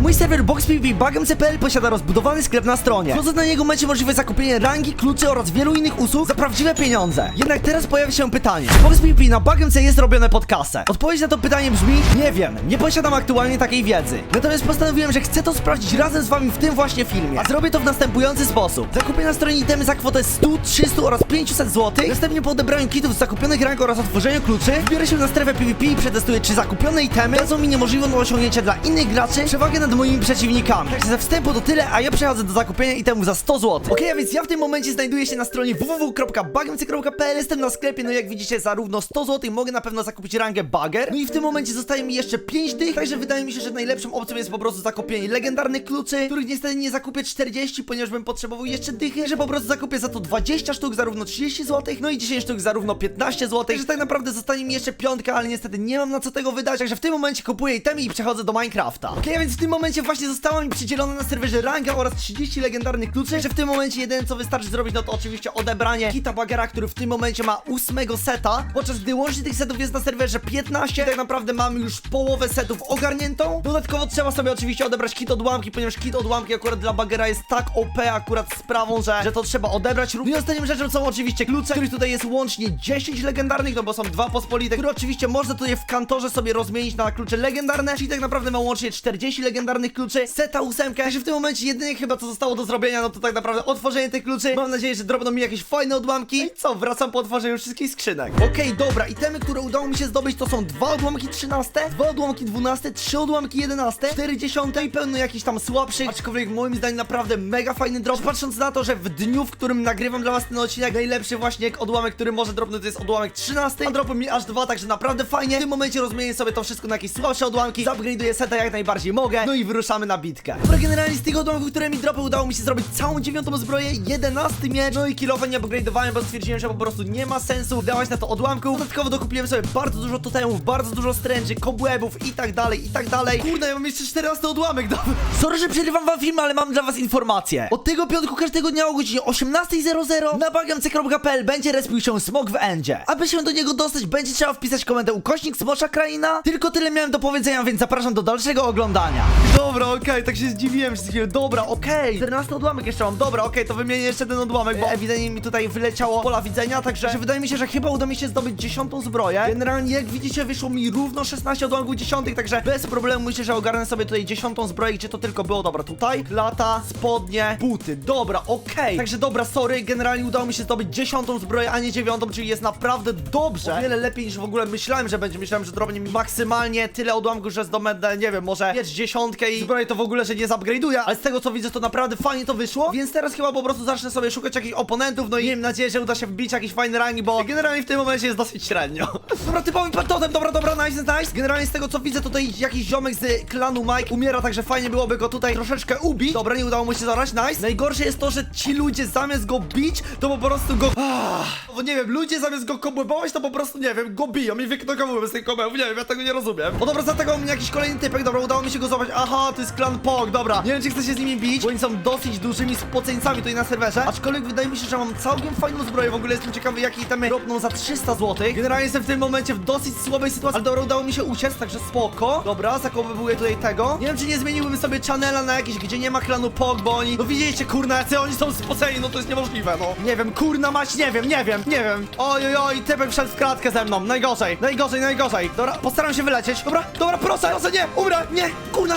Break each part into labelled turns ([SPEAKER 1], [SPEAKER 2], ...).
[SPEAKER 1] mój serwer BoxPVBugem.pl posiada rozbudowany sklep na stronie. Wchodząc na niego macie możliwość zakupienia rangi, kluczy oraz wielu innych usług za prawdziwe pieniądze. Jednak teraz pojawia się pytanie, BoxPVP na Bugem.c jest robione pod kasę? Odpowiedź na to pytanie brzmi, nie wiem, nie posiadam aktualnie takiej wiedzy. Natomiast postanowiłem, że chcę to sprawdzić razem z wami w tym właśnie filmie. A zrobię to w następujący sposób. Zakupię na stronie itemy za kwotę 100, 300 oraz 500 zł. Następnie po odebraniu kitów z zakupionych rank oraz otworzeniu kluczy, wbiorę się na strefę PvP i przetestuję, czy zakupione itemy dadzą mi niemożliwą do osiągnięcia dla innych graczy przewagę nad moimi przeciwnikami. Także ze wstępu to tyle, a ja przechodzę do zakupienia itemów za 100 zł. Okej, a więc ja w tym momencie znajduję się na stronie www.bagemc.pl Jestem na sklepie, no jak widzicie zarówno 100 zł mogę na pewno zakupić rangę Bagger. No i w tym momencie zostaje mi jeszcze 5 dych, także wydaje mi się, że najlepszą opcją jest po prostu zakupienie legendarnych kluczy, których niestety nie zakupię 40, ponieważ bym potrzebował jeszcze dychy, że po prostu zakupię za to 20 sztuk zarówno 30 zł, no i 10 sztuk zarówno 15 zł, także tak naprawdę zostanie mi jeszcze piątka, ale niestety nie mam na co tego wydać, także w tym momencie kupuję itemy i przechodzę do Minecrafta. Okej, a więc w tym momencie właśnie została mi przydzielona na serwerze ranga oraz 30 legendarnych kluczy, że w tym momencie jedyne co wystarczy zrobić, no to oczywiście odebranie kita bagera, który w tym momencie ma ósmego seta, podczas gdy łącznie tych setów jest na serwerze 15, tak naprawdę mamy już połowę setów ogarniętą. Dodatkowo trzeba sobie oczywiście odebrać kit odłamki, ponieważ kit odłamki akurat dla bagera jest tak OP akurat sprawą, że, że to trzeba odebrać. I ostatnią rzeczą są oczywiście klucze, których tutaj jest łącznie 10 legendarnych, no bo są dwa pospolite, które oczywiście można tutaj w kantorze sobie rozmienić na klucze legendarne, czyli tak naprawdę ma łącznie 40 legendarnych kluczy, seta ósemkę, także w tym momencie jedynie chyba co zostało do zrobienia, no to tak naprawdę otworzenie tych kluczy. Mam nadzieję, że drobną mi jakieś fajne odłamki. No i co, wracam po otworzeniu wszystkich skrzynek. Okej, dobra, itemy, które udało mi się zdobyć to są dwa odłamki 13, dwa odłamki 12, trzy odłamki 11, 4 dziesiąte i pełno jakichś tam słabszych, aczkolwiek moim zdaniem naprawdę mega fajny drop. Patrząc na to, że w dniu, w którym nagrywam dla was ten odcinek, najlepszy właśnie odłamek, który może dropnąć to jest odłamek 13, a dropy mi aż dwa, także naprawdę fajnie. W tym momencie rozmienię sobie to wszystko na jakieś słabsze odłamki, upgrade'uję seta jak najbardziej mogę, no i wyruszamy na bitkę. Dobra, generalnie z tych odłamków, które mi dropy, udało mi się zrobić całą dziewiątą zbroję, 11 miecz, no i kilofa nie upgrade'owałem, bo stwierdziłem, że po prostu nie ma sensu dawać na to odłamków. Dodatkowo dokupiłem sobie bardzo dużo totemów, bardzo dużo stręczy, cobwebów i tak dalej, i tak dalej. Kurde, ja mam jeszcze 14 odłamek, dobra. Sorry, że przerywam wam film, ale mam dla was informację. Od tego piątku każdego dnia o godzinie 18.00 na bagamc.pl będzie respił się smok w endzie. Aby się do niego dostać, będzie trzeba wpisać komendę ukośnik smocza kraina. Tylko tyle miałem do powiedzenia, więc zapraszam do dalszego oglądania. Dobra, okej, tak się zdziwiłem wszystkiego. Dobra, okej. 14 odłamek jeszcze mam. Dobra, okej, to wymienię jeszcze ten odłamek, bo ewidentnie mi tutaj wyleciało pola widzenia, także że wydaje mi się, że chyba uda mi się zdobyć 10 zbroję. Generalnie, jak widzicie, wyszło mi równo 16 odłamków 10, także bez problemu myślę, że ogarnę sobie tutaj 10 zbroję, gdzie to tylko było. Dobra, tutaj lata, spodnie, buty. Dobra, okej. Także dobra, sorry, generalnie udało mi się zdobyć 10 zbroję, a nie 9, czyli jest naprawdę dobrze. O wiele lepiej niż w ogóle myślałem, że będzie. Myślałem, że drobnie mi maksymalnie tyle odłamków, że zdobędę, nie wiem, może mieć dziesiątkę i to w ogóle, że nie zupgrade'uję, ale z tego co widzę, to naprawdę fajnie to wyszło, więc teraz chyba po prostu zacznę sobie szukać jakichś oponentów, no i miejmy nadzieję, że uda się wbić jakieś fajne rangi, bo generalnie w tym momencie jest dosyć średnio. Dobra, typowy totem, dobra, dobra, nice, nice. Generalnie z tego co widzę, tutaj jakiś ziomek z klanu Mike umiera, także fajnie byłoby go tutaj troszeczkę ubić. Dobra, nie udało mu się zabrać, nice. Najgorsze jest to, że ci ludzie zamiast go bić, to po prostu go... Ah, bo nie wiem, ludzie zamiast go kobłebować, to po prostu, nie wiem, go biją i wyknokowują z tych kobłebów, nie wiem, ja tego nie rozumiem. O dobra, zaatakował mnie jakiś kolejny typek, dobra, udało mi się go złapać, aha, to jest klan Pog, dobra. Nie wiem, czy chcę się z nimi bić, bo oni są dosyć dużymi spoceńcami tutaj na serwerze, aczkolwiek wydaje mi się, że mam całkiem fajną zbroję, w ogóle jestem ciekawy, jakie itemy ropną za 300 zł. Generalnie jestem w tym momencie w dosyć słabej sytuacji, ale dobra, udało mi się uciec, także spoko. Dobra, zakopywuję tutaj tego. Nie wiem, czy nie zmieniłbym sobie channela na jakiś, gdzie nie ma klanu Pog, bo oni, no widzieliście, kurna, jacy oni są spoceni, no to jest niemożliwe, no. Nie wiem, kurna mać, nie wiem, nie wiem, nie wiem. Oj, oj, oj, typek wszedł w kratkę ze mną, najgorzej, najgorzej, najgorzej. Dobra, postaram się wylecieć. Dobra, dobra, proszę, proszę, nie, umrę, nie, kurna.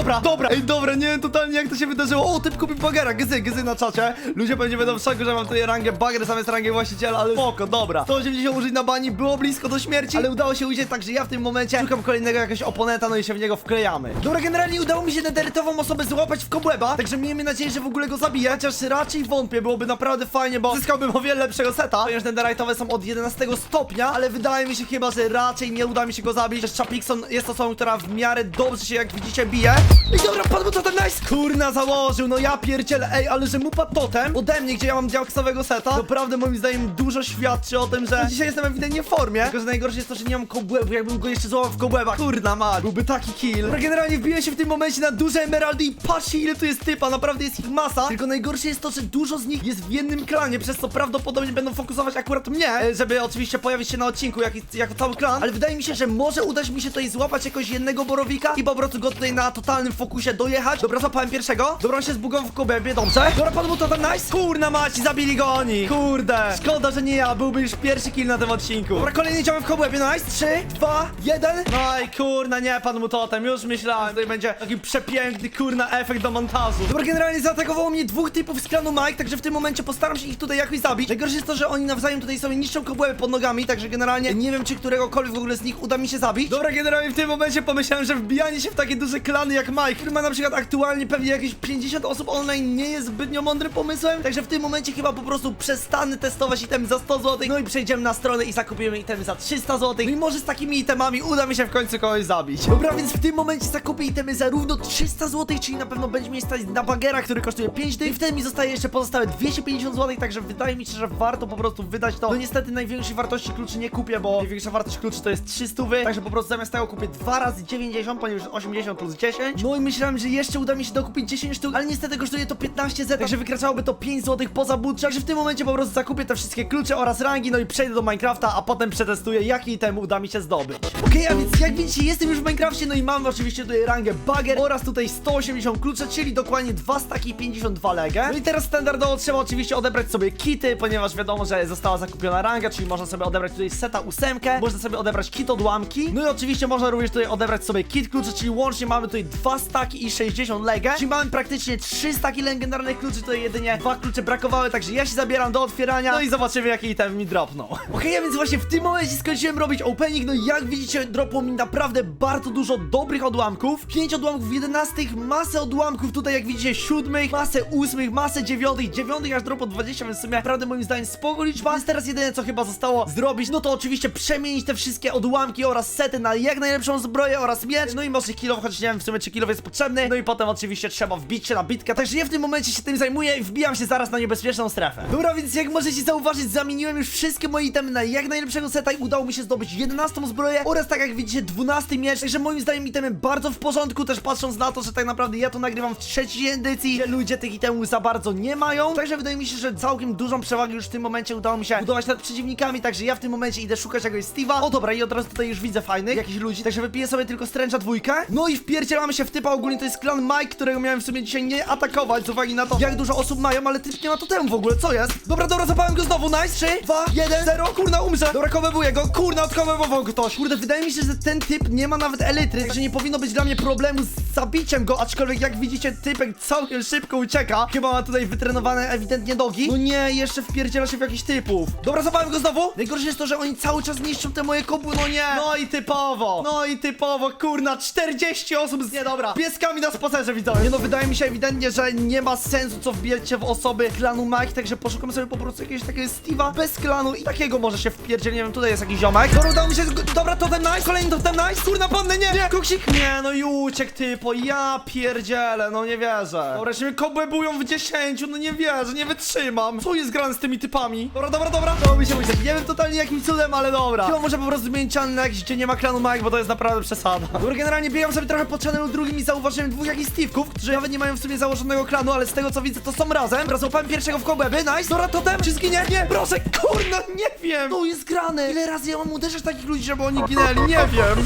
[SPEAKER 1] Dobra, dobra, ej, dobra, nie wiem totalnie jak to się wydarzyło. O, typ kupił bagera, gyzy, gyzy na czacie. Ludzie pewnie będą w szoku, że mam tutaj rangę bager zamiast rangę właściciela, ale spoko, dobra. 180 użyć na bani, było blisko do śmierci, ale udało się uciec, także ja w tym momencie szukam kolejnego jakiegoś oponenta, no i się w niego wklejamy. Dobra, generalnie udało mi się nederytową osobę złapać w kobłeba, także miejmy nadzieję, że w ogóle go zabiję, chociaż raczej wątpię, byłoby naprawdę fajnie, bo zyskałbym o wiele lepszego seta, ponieważ netherite'owe są od 11 stopnia, ale wydaje mi się chyba, że raczej nie uda mi się go zabić, że Chapikson jest osobą, która w miarę dobrze się, jak widzicie, bije. I dobra, padł totem, nice! Kurna, założył, no ja pierdzielę, ej, ale że mu padł totem ode mnie, gdzie ja mam diaksowego seta, naprawdę moim zdaniem dużo świadczy o tym, że dzisiaj jestem ewidentnie w formie. Tylko, że najgorsze jest to, że nie mam kobłębów, jakbym go jeszcze złamał w kobłębach. Kurna, ma, byłby taki kill. Dobra, generalnie wbiłem się w tym momencie na duże emeraldy i patrzcie ile tu jest typa, naprawdę jest ich masa. Tylko najgorsze jest to, że dużo z nich jest w jednym klanie, przez co prawdopodobnie będą fokusować akurat mnie, e, żeby oczywiście pojawić się na odcinku jak, cały klan, ale wydaje mi się, że może udać mi się tutaj złapać jakoś jednego borowika i po prostu go tutaj na totalnym fokusie dojechać. Dobra, złapałem pierwszego. Dobra, on się zbugował w kobebie, dobrze. Dobra, padł mu to ten nice. Kurna maci, zabili go oni. Kurde. Szkoda, że nie ja, byłby już pierwszy kill na tym odcinku. Dobra, kolejny działam w kobebie, nice. Trzy, dwa, jeden. No i kurna, nie, padł mu totem. Już myślałem, tutaj będzie taki przepiękny, kurna, efekt do montażu. Dobra, generalnie zaatakowało mnie dwóch typów z klanu Mike, także w tym momencie postaram się ich tutaj jakoś zabić. Najgorsze jest to, że oni nawzajem tutaj sobie niszczą kobłęby pod nogami, także generalnie nie wiem, czy któregokolwiek w ogóle z nich uda mi się zabić. Dobra, generalnie w tym momencie pomyślałem, że wbijanie się w takie duże klany jak Mike, który ma na przykład aktualnie pewnie jakieś 50 osób online, nie jest zbytnio mądrym pomysłem, także w tym momencie chyba po prostu przestanę testować item za 100 zł, no i przejdziemy na stronę i zakupimy itemy za 300 zł, no i może z takimi itemami uda mi się w końcu kogoś zabić. Dobra, więc w tym momencie zakupię itemy za równo 300 zł, czyli na pewno będzie mi stać na bagera, który kosztuje 5 dych, i wtedy mi zostaje jeszcze pozostałe 250 zł, także wydaje mi się, że warto po prostu wydać to. No niestety największej wartości kluczy nie kupię, bo największa wartość kluczy to jest 300 wy, także po prostu zamiast tego kupię 2 razy 90, ponieważ 80 plus 10. No i myślałem, że jeszcze uda mi się dokupić 10 sztuk, ale niestety kosztuje to 15 z, także wykraczałoby to 5 zł poza budżet, także w tym momencie po prostu zakupię te wszystkie klucze oraz rangi, no i przejdę do Minecrafta, a potem przetestuję jaki item uda mi się zdobyć. Okej, a więc jak widzicie jestem już w Minecrafcie, no i mam oczywiście tutaj rangę Bagger oraz tutaj 180 klucze, czyli dokładnie 2 staki 52 legę. No i teraz standardowo trzeba oczywiście odebrać sobie kity, ponieważ wiadomo, że została zakupiona ranga, czyli można sobie odebrać tutaj seta ósemkę, można sobie odebrać kit odłamki, no i oczywiście można również tutaj odebrać sobie kit kluczy, czyli łącznie mamy tutaj 2 staki i 60 legę, czyli mamy praktycznie 3 staki legendarnych kluczy, tutaj jedynie dwa klucze brakowały, także ja się zabieram do otwierania, no i zobaczymy jaki item mi dropną. Okej, a więc właśnie w tym momencie skończyłem robić opening, no i jak widzicie dropło mi naprawdę bardzo dużo dobrych odłamków, 5 odłamków 11, masę odłamków tutaj jak widzicie siódmych, masę ósmych, masę dziewiątych, dziewiątych aż dropło 20, więc w sumie naprawdę moim zdaniem spoko liczba, więc teraz jedyne co chyba zostało zrobić, no to oczywiście przemienić te wszystkie odłamki oraz sety na jak najlepszą zbroję oraz miecz, no i może kilow, choć nie wiem w sumie czy kilow jest potrzebny, no i potem oczywiście trzeba wbić się na bitkę, także ja w tym momencie się tym zajmuję i wbijam się zaraz na niebezpieczną strefę. Dobra, więc jak możecie zauważyć, zamieniłem już wszystkie moje itemy na jak najlepszego seta i udało mi się zdobyć 11 zbroję oraz tak jak widzicie 12 miecz, także moim zdaniem itemy bardzo w porządku, też patrząc na to, że tak naprawdę ja to nagrywam w trzeciej edycji, gdzie ludzie tych itemów za bardzo nie mają, także wydaje mi się, że całkiem dużą przewagę już w tym momencie udało mi się budować nad przeciwnikami, także ja w tym momencie idę szukać jakiegoś Steve'a. O dobra, i od razu tutaj już widzę fajnych, jakichś ludzi, także wypiję sobie tylko stręcza dwójkę. No i wpierdzielamy się w typa, ogólnie to jest klan Mike, którego miałem w sumie dzisiaj nie atakować z uwagi na to, jak dużo osób mają, ale typ nie ma totemu w ogóle, co jest? Dobra, dobra, zapałem go znowu, nice, 3, 2, 1, 0, kurna, umrze. Dobra, kowebuję go, kurna, odkowebował ktoś. Kurde, wydaje mi się, że ten typ nie ma nawet elitry, także nie powinno być dla mnie problemu z zabiciem go, aczkolwiek jak widzicie, typek całkiem szybko ucieka. Chyba ma tutaj wytrenowane ewidentnie nogi. No nie, jeszcze wpierdziela się w jakichś typów. Dobra, zapałem go znowu. Najgorsze jest to, że oni cały czas niszczą te moje kobły, no nie. No i typowo, no i typowo, kurna, 40 osób z... Nie, dobra, pieskami na spacerze, widzowie. Nie no, wydaje mi się ewidentnie, że nie ma sensu, co wbijać się w osoby klanu Mike, także poszukam sobie po prostu jakiegoś takiego Steve'a bez klanu i takiego może się wpierdziel, nie wiem, tutaj jest jakiś ziomek. Dobra, udało mi się, dobra, totem nice, kolejny totem nice, kurna, panny, nie, nie, koksik, nie, no i uciekł typo, ja pierdzielę, no nie wierzę. Dobra, jeszcze mnie kobłebują w 10, no nie wierzę, nie wytrzymam. Co jest grane z tymi typami? Dobra, dobra, dobra, to mi się uciekł, nie wiem totalnie jakim cudem, ale dobra. Chyba może po prostu zmienić channel na jakiś, gdzie nie ma klanu Mike, bo to jest naprawdę przesada. Dobra, generalnie biegam sobie trochę po channelu drugim i zauważyłem dwóch jakichś Steve'ków, którzy nawet nie mają w sumie założonego klanu, ale z tego co widzę, to są razem. Dobra, złapałem pierwszego w kobłęby, nice. Dobra, totem, czy zginie? Nie, proszę, kurna, nie wiem. To jest grane. Ile razy ja mam uderzać takich ludzi, żeby oni ginęli? Nie wiem.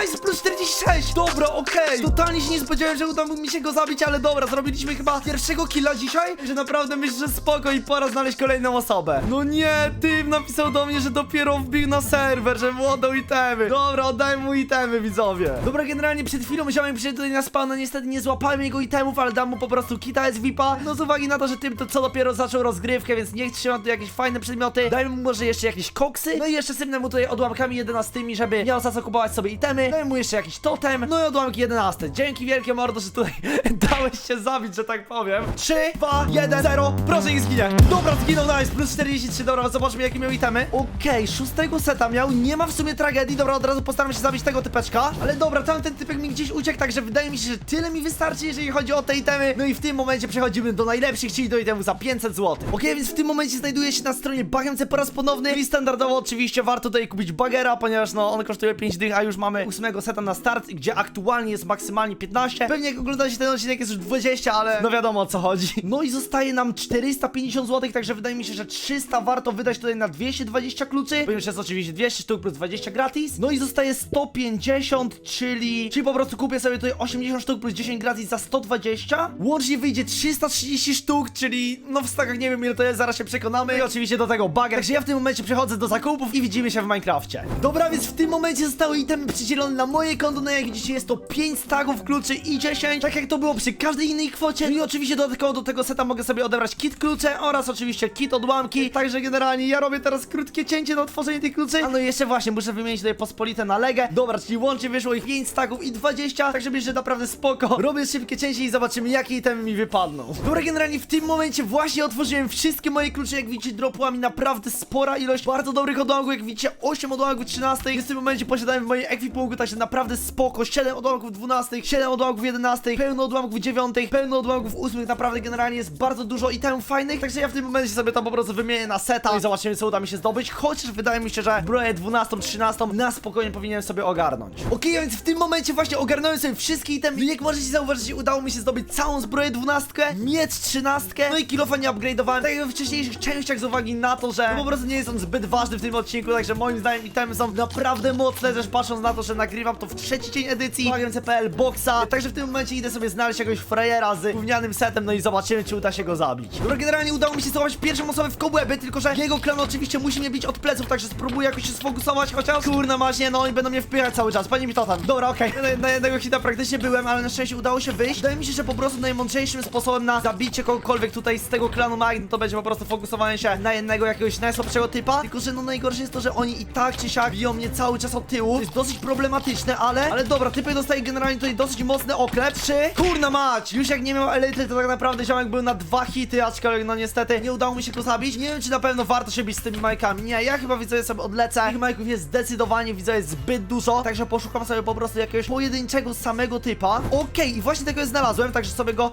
[SPEAKER 1] Nice, plus 46 Dobra, okej. Totalnie się nie spodziewałem, że uda mi się go zabić, ale dobra Zrobiliśmy chyba pierwszego killa dzisiaj. Że naprawdę myślę, że spoko i pora znaleźć kolejną osobę. No nie, typ napisał do mnie, że dopiero wbił na serwer Że mu oddał itemy. Dobra, oddaję mu itemy, widzowie. Dobra, generalnie przed chwilą ziomek przyszedł tutaj na spawna Niestety nie złapałem jego itemów, ale dam mu po prostu kita z VIPa No z uwagi na to, że tym to co dopiero zaczął rozgrywkę Więc niech trzyma tu jakieś fajne przedmioty. Dajmy mu może jeszcze jakieś koksy. No i jeszcze sypnę mu tutaj odłamkami 11, żeby miał za co kupować sobie itemy Dajmy mu jeszcze jakiś totem no i odłamki 11. Dzięki wielkie mordo, że tutaj dałeś się zabić, że tak powiem. 3, 2, 1, 0, proszę i zginie. Dobra, zginął, nice, plus 43, dobra, zobaczmy jakie miał itemy. Okej, szóstego seta miał, nie ma w sumie tragedii, dobra, od razu postaram się zabić tego typeczka. Ale dobra, tamten typek mi gdzieś uciekł, także wydaje mi się, że tyle mi wystarczy, jeżeli chodzi o te itemy. No i w tym momencie przechodzimy do najlepszych, czyli do itemów za 500 zł. Okej, więc w tym momencie znajduję się na stronie Bagemce po raz ponowny i standardowo oczywiście warto tutaj kupić bagera, ponieważ no on kosztuje 5 dych, a już mamy ósmego seta na start, gdzie aktualnie jest maksymalnie 15. Pewnie jak oglądacie ten odcinek jest już 20, ale no wiadomo o co chodzi. No i zostaje nam 450 zł, także wydaje mi się, że 300 warto wydać tutaj na 220 kluczy, już jest oczywiście 200 sztuk plus 20 gratis. No i zostaje 150, czyli czyli po prostu kupię sobie tutaj 80 sztuk plus 10 gratis za 120. Łącznie wyjdzie 330 sztuk, czyli no w stokach nie wiem ile to jest, zaraz się przekonamy. I oczywiście do tego bager. Także ja w tym momencie przechodzę do zakupów i widzimy się w Minecrafcie. Dobra, więc w tym momencie zostały itemy przydzielone na moje konto, no jak widzicie jest to 5 stagów kluczy i 10, tak jak to było przy każdej innej kwocie. No i oczywiście dodatkowo do tego seta mogę sobie odebrać kit klucze oraz oczywiście kit odłamki. Także generalnie ja robię teraz krótkie cięcie na otworzenie tych kluczy. A no jeszcze właśnie muszę wymienić tutaj pospolite na legę. Dobra, czyli łącznie wyszło ich 5 stagów i 20, także bierze naprawdę spoko. Robię szybkie cięcie i zobaczymy jakie itemy mi wypadną. Dobra, generalnie w tym momencie właśnie otworzyłem wszystkie moje klucze, jak widzicie dropła mi naprawdę spora ilość bardzo dobrych odłamków, jak widzicie 8 odłamków 13, w tym momencie posiadałem w mojej ekwipunku, także naprawdę spoko, 7 odłamków 12, 7 odłamków 11, pełno odłamków 9, pełno odłamków 8, naprawdę generalnie jest bardzo dużo itemów fajnych, także ja w tym momencie sobie to po prostu wymienię na seta. I zobaczymy co uda mi się zdobyć, chociaż wydaje mi się, że broję 12, 13 na spokojnie powinienem sobie ogarnąć. A więc w tym momencie właśnie ogarnąłem sobie wszystkie itemy, no i jak możecie zauważyć, udało mi się zdobyć całą zbroję 12, miecz 13, no i kilofa nie upgrade'owałem, tak jak we wcześniejszych częściach z uwagi na to, że po prostu nie jest on zbyt ważny w tym odcinku, także moim zdaniem itemy są naprawdę mocne, też patrząc na to, że nagrywam to w trzeci dzień edycji CPL Boxa, także w tym momencie idę sobie znaleźć jakiegoś frajera z gównianym setem, no i zobaczymy, czy uda się go zabić. Dobra, generalnie udało mi się złapać pierwszą osobę w kobłęby, tylko że jego klan oczywiście musi mnie bić od pleców, także spróbuję jakoś się sfokusować, chociaż kurna maśnie, no i będą mnie wpychać cały czas, pani mi to tam. Dobra, okej, na, na jednego hita praktycznie byłem, ale na szczęście udało się wyjść. Wydaje mi się, że po prostu najmądrzejszym sposobem na zabicie kogokolwiek tutaj z tego klanu Mag, no to będzie po prostu fokusowanie się na jednego jakiegoś najsłabszego typa, tylko że no najgorsze jest to, że oni i tak czy siak biją mnie cały czas od tyłu, to jest dosyć problematyczne, ale, ale dobra, typy dostaje generalnie tutaj dosyć mocny oklep, trzy, kurna mać, już jak nie miał elity, to tak naprawdę ziomek był na dwa hity, aczkolwiek no niestety nie udało mi się go zabić, nie wiem czy na pewno warto się bić z tymi majkami, nie, ja chyba widzę sobie odlecę, tych majków jest zdecydowanie, widzę jest zbyt dużo, także poszukam sobie po prostu jakiegoś pojedynczego samego typa, okej, i właśnie tego znalazłem, także sobie go,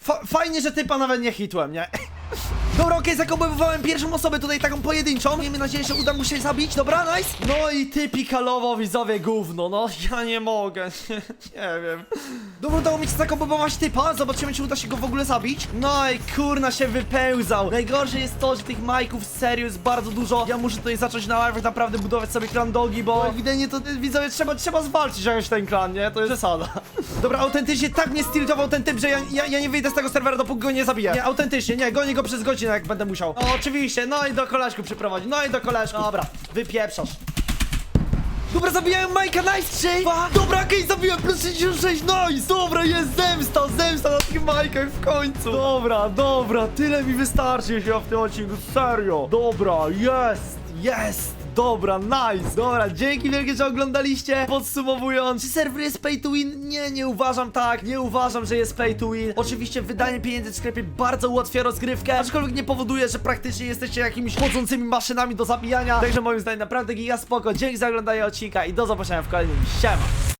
[SPEAKER 1] fa fajnie, że typa nawet nie hitłem, nie? Dobra, okej, zakombinowałem pierwszą osobę tutaj taką pojedynczą. Miejmy nadzieję, że uda mu się zabić. Dobra, nice. No i ty pikalowo widzowie gówno, no ja nie mogę. nie wiem. Dobra, udało mi się zakombować typa. Zobaczymy, czy uda się go w ogóle zabić. No i kurna się wypełzał. Najgorsze jest to, że tych majków serio jest bardzo dużo. Ja muszę tutaj zacząć na live naprawdę budować sobie klan dogi, bo ewidentnie to widzowie trzeba, trzeba zwalczyć jakoś ten klan, nie? To jest zasada. Dobra, autentycznie tak mnie stiltował ten typ, że ja, ja, ja nie wyjdę z tego serwera, dopóki go nie zabiję. Nie, autentycznie, nie, gonię go przez godzinę, jak będę musiał. No, oczywiście, no i do koleżku przyprowadzi, no i do koleżku. Dobra, wypieprzasz. Dobra, zabijają Majka, nice, 3, 2, dobra, okej, zabiłem, plus 66, nice, dobra, jest zemsta, zemsta na tych Majkach w końcu. Dobra, dobra, tyle mi wystarczy chyba w tym odcinku, serio. Dobra, jest, jest. Dobra, nice! Dobra, dzięki wielkie, że oglądaliście. Podsumowując, czy serwer jest pay to win? Nie, nie uważam tak. Nie uważam, że jest pay to win. Oczywiście wydanie pieniędzy w sklepie bardzo ułatwia rozgrywkę, aczkolwiek nie powoduje, że praktycznie jesteście jakimiś chodzącymi maszynami do zabijania. Także moim zdaniem naprawdę giga spoko. Dzięki za oglądanie odcinka i do zobaczenia w kolejnym. Siema!